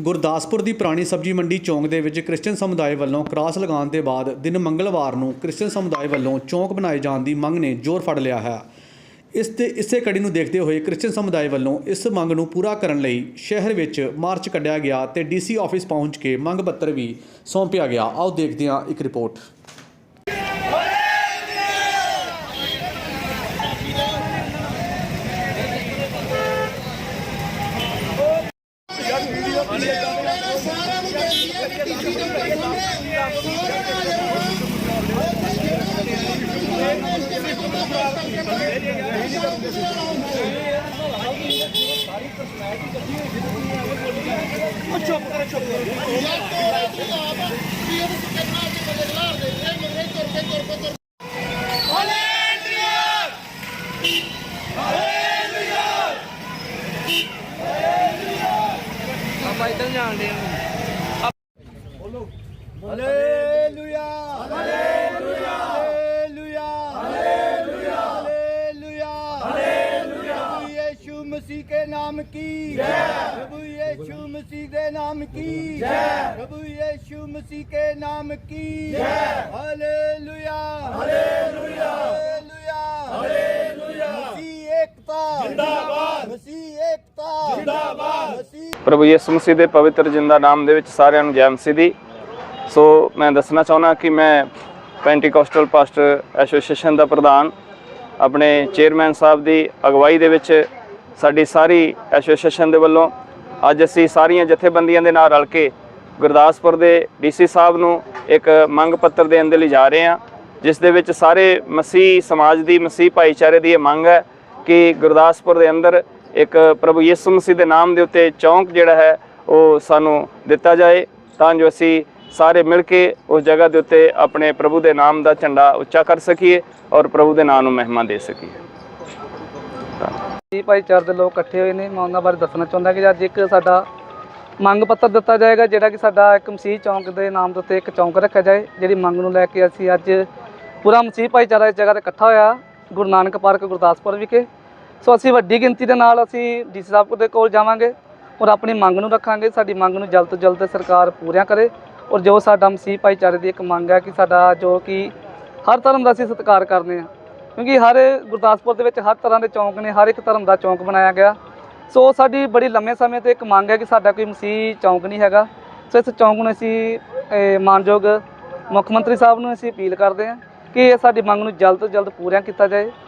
ਗੁਰਦਾਸਪੁਰ ਦੀ ਪੁਰਾਣੀ ਸਬਜ਼ੀ ਮੰਡੀ ਚੌਂਕ ਦੇ ਵਿੱਚ ਕ੍ਰਿਸਚੀਅਨ ਸਮੁਦਾਇ ਵੱਲੋਂ ਕ੍ਰਾਸ ਲਗਾਉਣ ਦੇ ਬਾਅਦ ਦਿਨ ਮੰਗਲਵਾਰ ਨੂੰ ਕ੍ਰਿਸਚੀਅਨ ਸਮੁਦਾਇ ਵੱਲੋਂ ਚੌਂਕ ਬਣਾਏ ਜਾਣ ਦੀ ਮੰਗ ਨੇ ਜ਼ੋਰ ਫੜ ਲਿਆ ਹੈ। ਇਸ ਤੇ ਇਸੇ ਕੜੀ ਨੂੰ ਦੇਖਦੇ ਹੋਏ ਕ੍ਰਿਸਚੀਅਨ ਸਮੁਦਾਇ ਵੱਲੋਂ ਇਸ ਮੰਗ ਨੂੰ ਪੂਰਾ ਕਰਨ ਲਈ ਸ਼ਹਿਰ ਵਿੱਚ ਮਾਰਚ ਕੱਢਿਆ ਗਿਆ ਤੇ ਡੀਸੀ ਆਫਿਸ ਪਹੁੰਚ ਕੇ ਮੰਗ ਪੱਤਰ ਵੀ ਸੌਂਪਿਆ ਗਿਆ। ਆਓ ਦੇਖਦੇ ਹਾਂ ਇੱਕ ਰਿਪੋਰਟ। ਆਪਾਂ ਇੱਧਰ ਜਾਣ ਦੇ hallelujah hallelujah hallelujah hallelujah hallelujah hallelujah ਪ੍ਰਭੂ ਮਸੀਹ ਕੇ ਨਾਮ ਕੀ? ਜੈ। ਪ੍ਰਭੂ ਯੀਸ਼ੂ ਮਸੀਹ ਦੇ ਨਾਮ ਕੀ? ਜੈ। ਪ੍ਰਭੂ ਯੀਸ਼ੂ ਮਸੀਹ ਕੇ ਨਾਮ ਕੀ? ਜੈ। ਹਾਲੇਲੂਇਆ ਹਾਲੇਲੂਇਆ ਹਾਲੇਲੂਇਆ ਹਾਲੇਲੂਇਆ ਮਸੀਹ ਏਕਤਾ। ਜਿੰਦਾਬਾਦ। ਮਸੀਹ ਏਕਤਾ। ਜਿੰਦਾਬਾਦ। ਪ੍ਰਭੂ ਯਿਸੂ ਮਸੀਹ ਦੇ ਪਵਿੱਤਰ ਜਿੰਦਾ ਨਾਮ ਦੇ ਵਿੱਚ ਸਾਰਿਆਂ ਨੂੰ ਜੈ ਮਸੀਹ ਦੀ। ਸੋ ਮੈਂ ਦੱਸਣਾ ਚਾਹੁੰਦਾ ਕਿ ਮੈਂ ਪੈਂਟੀਕੋਸਟਲ ਪਾਸਟਰ ਐਸੋਸੀਏਸ਼ਨ ਦਾ ਪ੍ਰਧਾਨ ਆਪਣੇ ਚੇਅਰਮੈਨ ਸਾਹਿਬ ਦੀ ਅਗਵਾਈ ਦੇ ਵਿੱਚ ਸਾਡੀ ਸਾਰੀ ਐਸੋਸੀਏਸ਼ਨ ਦੇ ਵੱਲੋਂ ਅੱਜ ਅਸੀਂ ਸਾਰੀਆਂ ਜਥੇਬੰਦੀਆਂ ਦੇ ਨਾਲ ਰਲ ਕੇ ਗੁਰਦਾਸਪੁਰ ਦੇ ਡੀਸੀ ਸਾਹਿਬ ਨੂੰ ਇੱਕ ਮੰਗ ਪੱਤਰ ਦੇਣ ਦੇ ਲਈ ਜਾ ਰਹੇ ਹਾਂ, ਜਿਸ ਦੇ ਵਿੱਚ ਸਾਰੇ ਮਸੀਹ ਸਮਾਜ ਦੀ, ਮਸੀਹ ਭਾਈਚਾਰੇ ਦੀ ਇਹ ਮੰਗ ਹੈ ਕਿ ਗੁਰਦਾਸਪੁਰ ਦੇ ਅੰਦਰ ਇੱਕ ਪ੍ਰਭੂ ਯਿਸੂ ਮਸੀਹ ਦੇ ਨਾਮ ਦੇ ਉੱਤੇ ਚੌਂਕ ਜਿਹੜਾ ਹੈ, ਉਹ ਸਾਨੂੰ ਦਿੱਤਾ ਜਾਏ, ਤਾਂ ਜੋ ਅਸੀਂ ਸਾਰੇ ਮਿਲ ਕੇ ਉਸ ਜਗ੍ਹਾ ਦੇ ਉੱਤੇ ਆਪਣੇ ਪ੍ਰਭੂ ਦੇ ਨਾਮ ਦਾ ਝੰਡਾ ਉੱਚਾ ਕਰ ਸਕੀਏ ਔਰ ਪ੍ਰਭੂ ਦੇ ਨਾਮ ਨੂੰ ਮਹਿਮਾ ਦੇ ਸਕੀਏ। ਜੀ ਭਾਈਚਾਰੇ ਦੇ ਲੋਕ ਇਕੱਠੇ ਹੋਏ ਨੇ। ਮੈਂ ਉਹਨਾਂ ਬਾਰੇ ਦੱਸਣਾ ਚਾਹੁੰਦਾ ਕਿ ਅੱਜ ਇੱਕ ਸਾਡਾ ਮੰਗ ਪੱਤਰ ਦਿੱਤਾ ਜਾਏਗਾ, ਜਿਹੜਾ ਕਿ ਸਾਡਾ ਇੱਕ ਮਸੀਹ ਚੌਂਕ ਦੇ ਨਾਮ ਦੇ ਉੱਤੇ ਇੱਕ ਚੌਂਕ ਰੱਖਿਆ ਜਾਏ, ਜਿਹੜੀ ਮੰਗ ਨੂੰ ਲੈ ਕੇ ਅਸੀਂ ਅੱਜ ਪੂਰਾ ਮਸੀਹ ਭਾਈਚਾਰਾ ਇਸ ਜਗ੍ਹਾ ਤੇ ਇਕੱਠਾ ਹੋਇਆ, ਗੁਰੂ ਨਾਨਕ ਪਾਰਕ, ਗੁਰਦਾਸਪੁਰ ਵਿਖੇ। ਸੋ ਅਸੀਂ ਵੱਡੀ ਗਿਣਤੀ ਦੇ ਨਾਲ ਅਸੀਂ ਡੀਸੀ ਸਾਹਿਬ ਦੇ ਕੋਲ ਜਾਵਾਂਗੇ ਔਰ ਆਪਣੀ ਮੰਗ ਨੂੰ ਰੱਖਾਂਗੇ, ਸਾਡੀ ਮੰਗ ਨੂੰ ਜਲਦ ਤੋਂ ਜਲਦ ਸਰਕਾਰ ਪੂਰੀਆਂ ਕਰੇ। ਔਰ ਜੋ ਸਾਡਾ ਮਸੀਹ ਭਾਈਚਾਰੇ ਦੀ ਇੱਕ ਮੰਗ ਹੈ ਕਿ ਸਾਡਾ ਜੋ ਕਿ ਹਰ ਧਰਮ ਦਾ ਅਸੀਂ ਸਤਿਕਾਰ ਕਰਦੇ ਹਾਂ ਕਿਉਂਕਿ ਹਰ ਗੁਰਦਾਸਪੁਰ ਦੇ ਵਿੱਚ ਹਰ ਤਰ੍ਹਾਂ ਦੇ ਚੌਂਕ ਨੇ, ਹਰ ਇੱਕ ਧਰਮ ਦਾ ਚੌਂਕ ਬਣਾਇਆ ਗਿਆ। ਸੋ ਸਾਡੀ ਬੜੀ ਲੰਮੇ ਸਮੇਂ ਤੋਂ ਇੱਕ ਮੰਗ ਹੈ ਕਿ ਸਾਡਾ ਕੋਈ ਮਸੀਹ ਚੌਂਕ ਨਹੀਂ ਹੈਗਾ। ਸੋ ਇਸ ਚੌਂਕ ਨੂੰ ਅਸੀਂ ਮਾਨਯੋਗ ਮੁੱਖ ਮੰਤਰੀ ਸਾਹਿਬ ਨੂੰ ਅਸੀਂ ਅਪੀਲ ਕਰਦੇ ਹਾਂ ਕਿ ਇਹ ਸਾਡੀ ਮੰਗ ਨੂੰ ਜਲਦ ਤੋਂ ਜਲਦ ਪੂਰੀਆਂ ਕੀਤਾ ਜਾਏ।